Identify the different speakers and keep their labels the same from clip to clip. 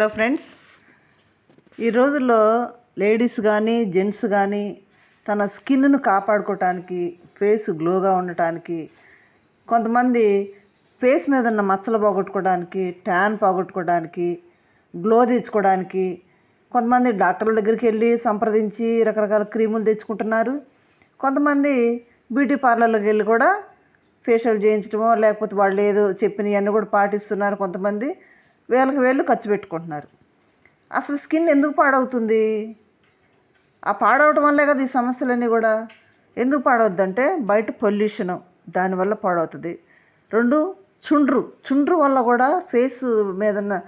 Speaker 1: Hello friends. ఈ రోజుల్లో ladies కానీ జెంట్స్ కానీ తన స్కిన్ను కాపాడుకోవటానికి ఫేస్ గ్లోగా ఉండటానికి కొంతమంది ఫేస్ మీద ఉన్న మచ్చలు పోగొట్టుకోవడానికి ట్యాన్ పోగొట్టుకోవడానికి గ్లో తెచ్చుకోవడానికి కొంతమంది డాక్టర్ల దగ్గరికి వెళ్ళి సంప్రదించి రకరకాల క్రీములు తెచ్చుకుంటున్నారు. కొంతమంది బ్యూటీ పార్లర్లకు వెళ్ళి కూడా ఫేషియల్ చేయించడమో లేకపోతే వాళ్ళు ఏదో చెప్పినవన్నీ కూడా పాటిస్తున్నారు కొంతమంది. వేలకు వేలు ఖర్చు పెట్టుకుంటున్నారు. అసలు స్కిన్ ఎందుకు పాడవుతుంది? ఆ పాడవటం వల్లే కదా ఈ సమస్యలన్నీ కూడా. ఎందుకు పాడవద్దంటే బయట పొల్యూషను దానివల్ల పాడవుతుంది. రెండు చుండ్రు. చుండ్రు వల్ల కూడా ఫేస్ మీద ఉన్న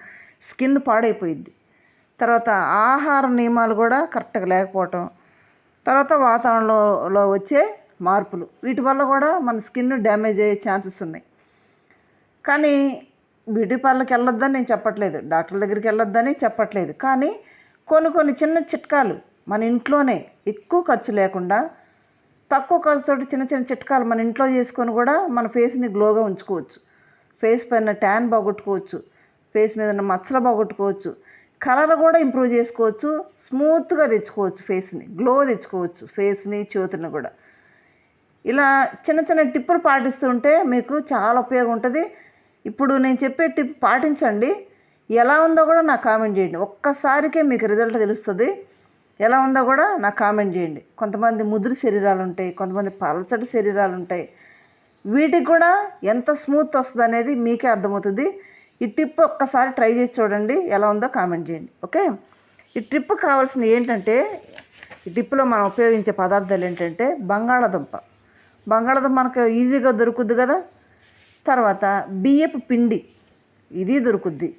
Speaker 1: స్కిన్ పాడైపోయింది తర్వాత ఆహార నియమాలు కూడా కరెక్ట్గా లేకపోవటం. తర్వాత వాతావరణంలో వచ్చే మార్పులు. వీటి వల్ల కూడా మన స్కిన్ డ్యామేజ్ అయ్యే ఛాన్సెస్ ఉన్నాయి. కానీ బ్యూటీ పార్లర్కి వెళ్ళొద్దని నేను చెప్పట్లేదు. డాక్టర్ దగ్గరికి వెళ్ళొద్దని చెప్పట్లేదు. కానీ కొన్ని కొన్ని చిన్న చిట్కాలు మన ఇంట్లోనే ఎక్కువ ఖర్చు లేకుండా తక్కువ ఖర్చుతోటి చిన్న చిన్న చిట్కాలు మన ఇంట్లో చేసుకొని కూడా మన ఫేస్ని గ్లోగా ఉంచుకోవచ్చు. ఫేస్ పైన ట్యాన్ పోగొట్టుకోవచ్చు ఫేస్ మీద ఉన్న మచ్చలు పోగొట్టుకోవచ్చు కలర్ కూడా ఇంప్రూవ్ చేసుకోవచ్చు. స్మూత్గా తెచ్చుకోవచ్చు ఫేస్ని. గ్లో తెచ్చుకోవచ్చు ఫేస్ని చేతులను కూడా. ఇలా చిన్న చిన్న టిప్పులు పాటిస్తుంటే మీకు చాలా ఉపయోగం ఉంటుంది. ఇప్పుడు నేను చెప్పే టిప్ పాటించండి. ఎలా ఉందో కూడా నాకు కామెంట్ చేయండి. ఒక్కసారికే మీకు రిజల్ట్ తెలుస్తుంది. ఎలా ఉందో కూడా నాకు కామెంట్ చేయండి. కొంతమంది ముదురు శరీరాలు ఉంటాయి కొంతమంది పలచటి శరీరాలు ఉంటాయి వీటికి కూడా ఎంత స్మూత్ వస్తుంది అనేది మీకే అర్థమవుతుంది. ఈ టిప్ ఒక్కసారి ట్రై చేసి చూడండి. ఎలా ఉందో కామెంట్ చేయండి. ఓకే? ఈ ట్రిప్ కావాల్సిన ఏంటంటే ఈ టిప్లో మనం ఉపయోగించే పదార్థాలు ఏంటంటే బంగాళాదుంప. బంగాళాదుంప మనకు ఈజీగా దొరుకుద్ది కదా? తర్వాత బియ్యపు పిండి. ఇది దొరుకుద్ది.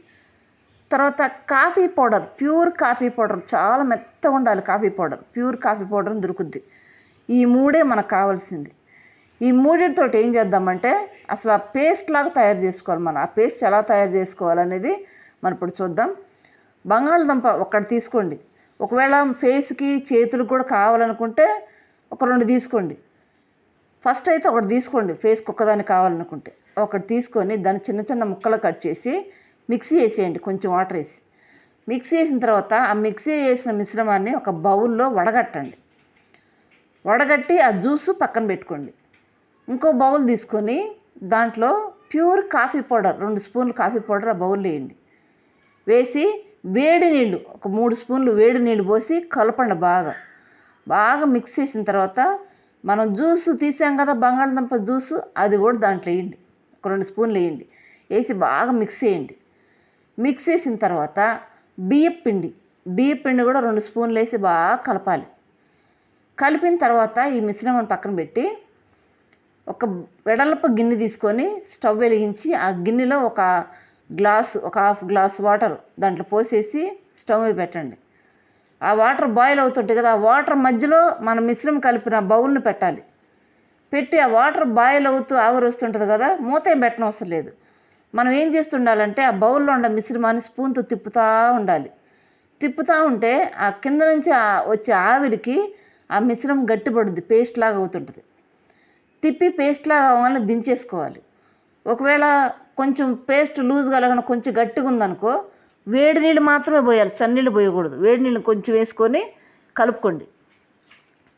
Speaker 1: తర్వాత coffee powder pure coffee powder చాలా మెత్తగా ఉండాలి coffee powder. Pure coffee powder దొరుకుద్ది. ఈ మూడే మనకు కావాల్సింది. ఈ మూడింటితో ఏం చేద్దామంటే అసలు ఆ పేస్ట్ లాగా తయారు చేసుకోవాలి మనం. ఆ పేస్ట్ ఎలా తయారు చేసుకోవాలనేది మనం ఇప్పుడు చూద్దాం. బంగాళదుంప ఒకటి తీసుకోండి. ఒకవేళ ఫేస్కి చేతులకు కూడా కావాలనుకుంటే ఒక రెండు తీసుకోండి. ఫస్ట్ అయితే ఒకటి తీసుకోండి ఫేస్కి ఒక్కదాన్ని కావాలనుకుంటే. ఒకటి తీసుకొని దాన్ని చిన్న చిన్న ముక్కలు కట్ చేసి మిక్సీ వేసేయండి కొంచెం వాటర్ వేసి. మిక్సీ వేసిన తర్వాత ఆ మిక్సీ వేసిన మిశ్రమాన్ని ఒక బౌల్లో వడగట్టండి. వడగట్టి ఆ జ్యూస్ పక్కన పెట్టుకోండి. ఇంకో బౌల్ తీసుకొని దాంట్లో ప్యూర్ కాఫీ పౌడర్ రెండు స్పూన్లు కాఫీ పౌడర్ ఆ బౌల్ వేయండి. వేసి వేడి నీళ్ళు ఒక మూడు స్పూన్లు వేడి నీళ్ళు పోసి కలపండి బాగా. బాగా మిక్స్ చేసిన తర్వాత మనం జ్యూస్ తీసాం కదా బంగాళదుంప జ్యూస్ అది కూడా దాంట్లో వేయండి. ఒక రెండు స్పూన్లు వేయండి. వేసి బాగా మిక్స్ చేయండి. మిక్స్ చేసిన తర్వాత బియ్యం పిండి బియ్యం పిండి కూడా రెండు స్పూన్లు వేసి బాగా కలపాలి. కలిపిన తర్వాత ఈ మిశ్రమాన్ని పక్కన పెట్టి ఒక వెడల్పు గిన్నె తీసుకొని స్టవ్ వెలిగించి ఆ గిన్నెలో ఒక గ్లాస్ ఒక హాఫ్ గ్లాస్ వాటర్ దాంట్లో పోసేసి స్టవ్ మీద పెట్టండి. ఆ వాటర్ బాయిల్ అవుతుంటాయి కదా ఆ వాటర్ మధ్యలో మన మిశ్రమం కలిపిన బౌల్ని పెట్టాలి. పెట్టి ఆ వాటర్ బాయిల్ అవుతూ ఆవిరి వస్తుంటుంది కదా మూత ఏం పెట్టడం అవసరం లేదు. మనం ఏం చేస్తుండాలంటే ఆ బౌల్లో ఉన్న మిశ్రమాన్ని స్పూన్తో తిప్పుతూ ఉండాలి. తిప్పుతూ ఉంటే ఆ కింద నుంచి వచ్చే ఆవిరికి ఆ మిశ్రమం గట్టిపడుద్ది పేస్ట్ లాగా అవుతుంటుంది. తిప్పి పేస్ట్ లాగా అవ్వాలని దించేసుకోవాలి. ఒకవేళ కొంచెం పేస్ట్ లూజ్ కలగకుండా కొంచెం గట్టిగా ఉందనుకో వేడి నీళ్ళు మాత్రమే పోయాలి చన్నీళ్ళు పోయకూడదు. వేడి నీళ్ళు కొంచెం వేసుకొని కలుపుకోండి.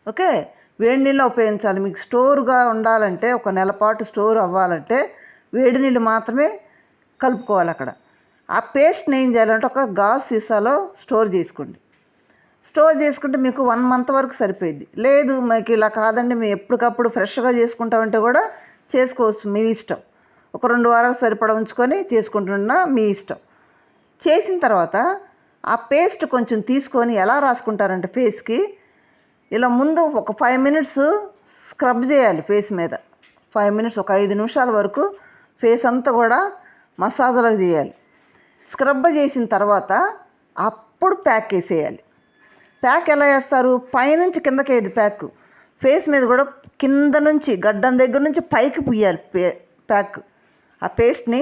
Speaker 1: ఓకే? వేడి నీళ్ళు ఉపయోగించాలి. మీకు స్టోర్గా ఉండాలంటే ఒక నెల పాటు స్టోర్ అవ్వాలంటే వేడి నీళ్ళు మాత్రమే కలుపుకోవాలి అక్కడ. ఆ పేస్ట్ని ఏం చేయాలంటే ఒక గాజు సీసాలో స్టోర్ చేసుకోండి. స్టోర్ చేసుకుంటే మీకు వన్ మంత్ వరకు సరిపోయింది. లేదు మీకు ఇలా కాదండి మేము ఎప్పటికప్పుడు ఫ్రెష్గా చేసుకుంటామంటే కూడా చేసుకోవచ్చు మీ ఇష్టం. ఒక రెండు వారాలు సరిపడా ఉంచుకొని చేసుకుంటున్నా మీ ఇష్టం. చేసిన తర్వాత ఆ పేస్ట్ కొంచెం తీసుకొని ఎలా రాసుకుంటారంటే ఫేస్కి ఇలా ముందు ఒక ఫైవ్ మినిట్స్ స్క్రబ్ చేయాలి ఫేస్ మీద. ఫైవ్ మినిట్స్ ఒక ఐదు నిమిషాల వరకు ఫేస్ అంతా కూడా మసాజ్లకు చేయాలి స్క్రబ్ చేసిన తర్వాత అప్పుడు ప్యాక్ వేసేయాలి ప్యాక్ ఎలా వేస్తారు పైనుంచి కిందకి వేయదు ప్యాక్. ఫేస్ మీద కూడా కింద నుంచి గడ్డం దగ్గర నుంచి పైకి పుయ్యాలి పే ప్యాక్. ఆ పేస్ట్ని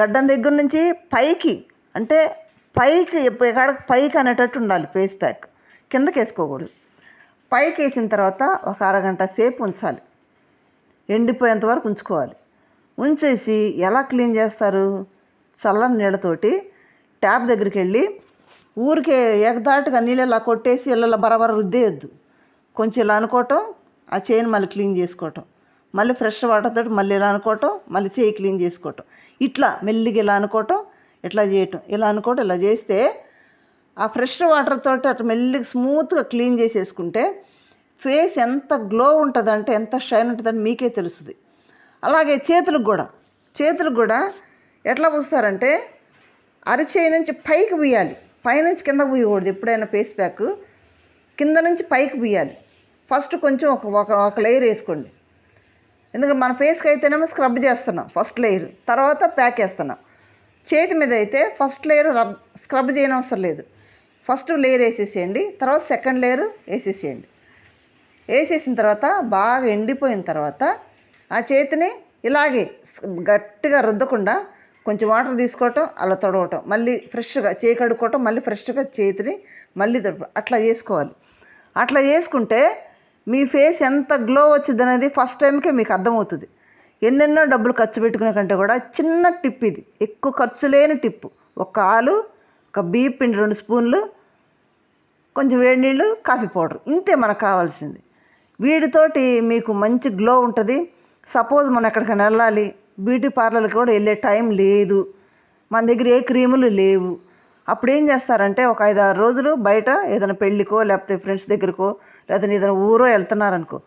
Speaker 1: గడ్డం దగ్గర నుంచి పైకి అంటే పైకి ఎక్కడ పైకి అనేటట్టు ఉండాలి ఫేస్ ప్యాక్ కిందకి వేసుకోకూడదు. పైకి వేసిన తర్వాత ఒక అరగంట సేపు ఉంచాలి. ఎండిపోయేంత వరకు ఉంచుకోవాలి. ఉంచేసి ఎలా క్లీన్ చేస్తారు? చల్లని నీళ్ళతోటి ట్యాప్ దగ్గరికి వెళ్ళి ఊరికే ఎగదాటుగా నీళ్ళు ఇలా కొట్టేసి ఇళ్ళలో బరబర రుద్దేయొద్దు. కొంచెం ఇలా అనుకోవటం ఆ చేయిని మళ్ళీ క్లీన్ చేసుకోవటం. మళ్ళీ ఫ్రెష్ వాటర్ తోటి మళ్ళీ ఇలా అనుకోవటం మళ్ళీ చేయి క్లీన్ చేసుకోవటం. ఇట్లా మెల్లిగా ఇలా అనుకోవటం ఇట్లా చేయటం? ఇలా అనుకోవటం ఇలా చేస్తే ఆ ఫ్రెష్ వాటర్ తోటి అటు మెల్లిగా స్మూత్గా క్లీన్ చేసేసుకుంటే ఫేస్ ఎంత గ్లో ఉంటుందంటే ఎంత షైన్ ఉంటుందని మీకే తెలుస్తుంది. అలాగే చేతులకు కూడా చేతులకు కూడా ఎట్లా పూస్తారంటే అరిచేయి నుంచి పైకి పూయాలి. పైనుంచి కింద పూయకూడదు ఎప్పుడైనా ఫేస్ ప్యాక్. కింద నుంచి పైకి పూయాలి. ఫస్ట్ కొంచెం ఒక ఒక ఒక లేయర్ వేసుకోండి. ఎందుకంటే మన ఫేస్కి అయితేనేమో స్క్రబ్ చేస్తున్నాం ఫస్ట్ లేయర్. తర్వాత ప్యాక్ వేస్తున్నాం. చేతి మీద అయితే ఫస్ట్ లేయర్ రబ్ స్క్రబ్ చేయనవసరం లేదు. ఫస్ట్ లేయర్ వేసేసేయండి తర్వాత సెకండ్ లేయర్ వేసేసేయండి. వేసేసిన తర్వాత బాగా ఎండిపోయిన తర్వాత ఆ చేతిని ఇలాగే గట్టిగా రుద్దకుండా కొంచెం వాటర్ తీసుకోవటం అలా తొడవటం మళ్ళీ ఫ్రెష్గా చేయి కడుక్కోవటం మళ్ళీ ఫ్రెష్గా చేతిని మళ్ళీ తొడ అట్లా చేసుకోవాలి. అట్లా చేసుకుంటే మీ ఫేస్ ఎంత గ్లో వచ్చింది అనేది ఫస్ట్ టైంకే మీకు అర్థమవుతుంది. ఎన్నెన్నో డబ్బులు ఖర్చు పెట్టుకునే కంటే కూడా చిన్న టిప్ ఇది. ఎక్కువ ఖర్చు లేని టిప్పు ఒక ఆలు ఒక బియ్య పిండి రెండు స్పూన్లు కొంచెం వేడి నీళ్ళు కాఫీ పౌడర్. ఇంతే మనకు కావాల్సింది. వీటితోటి మీకు మంచి గ్లో ఉంటుంది. సపోజ్ మనం ఎక్కడికైనా వెళ్ళాలి బ్యూటీ పార్లర్కి కూడా వెళ్ళే టైం లేదు. మన దగ్గర ఏ క్రీములు లేవు. అప్పుడు ఏం చేస్తారంటే ఒక ఐదు ఆరు రోజులు బయట ఏదైనా పెళ్ళికో లేకపోతే ఫ్రెండ్స్ దగ్గరకో లేకపోతే ఏదైనా ఊరో వెళ్తున్నారనుకో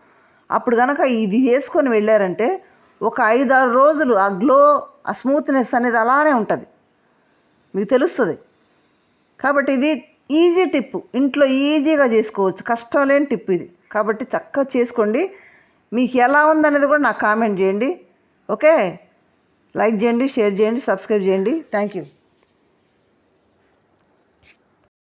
Speaker 1: అప్పుడు కనుక ఇది వేసుకొని వెళ్ళారంటే ఒక ఐదారు రోజులు ఆ గ్లో ఆ స్మూత్నెస్ అనేది అలానే ఉంటుంది. మీకు తెలుస్తుంది. కాబట్టి ఇది ఈజీ టిప్. ఇంట్లో ఈజీగా చేసుకోవచ్చు. కష్టం లేని టిప్ ఇది. కాబట్టి చక్కగా చేసుకోండి. మీకు ఎలా ఉందనేది కూడా నాకు కామెంట్ చేయండి. ఓకే? లైక్ చేయండి షేర్ చేయండి సబ్స్క్రైబ్ చేయండి. Thank you.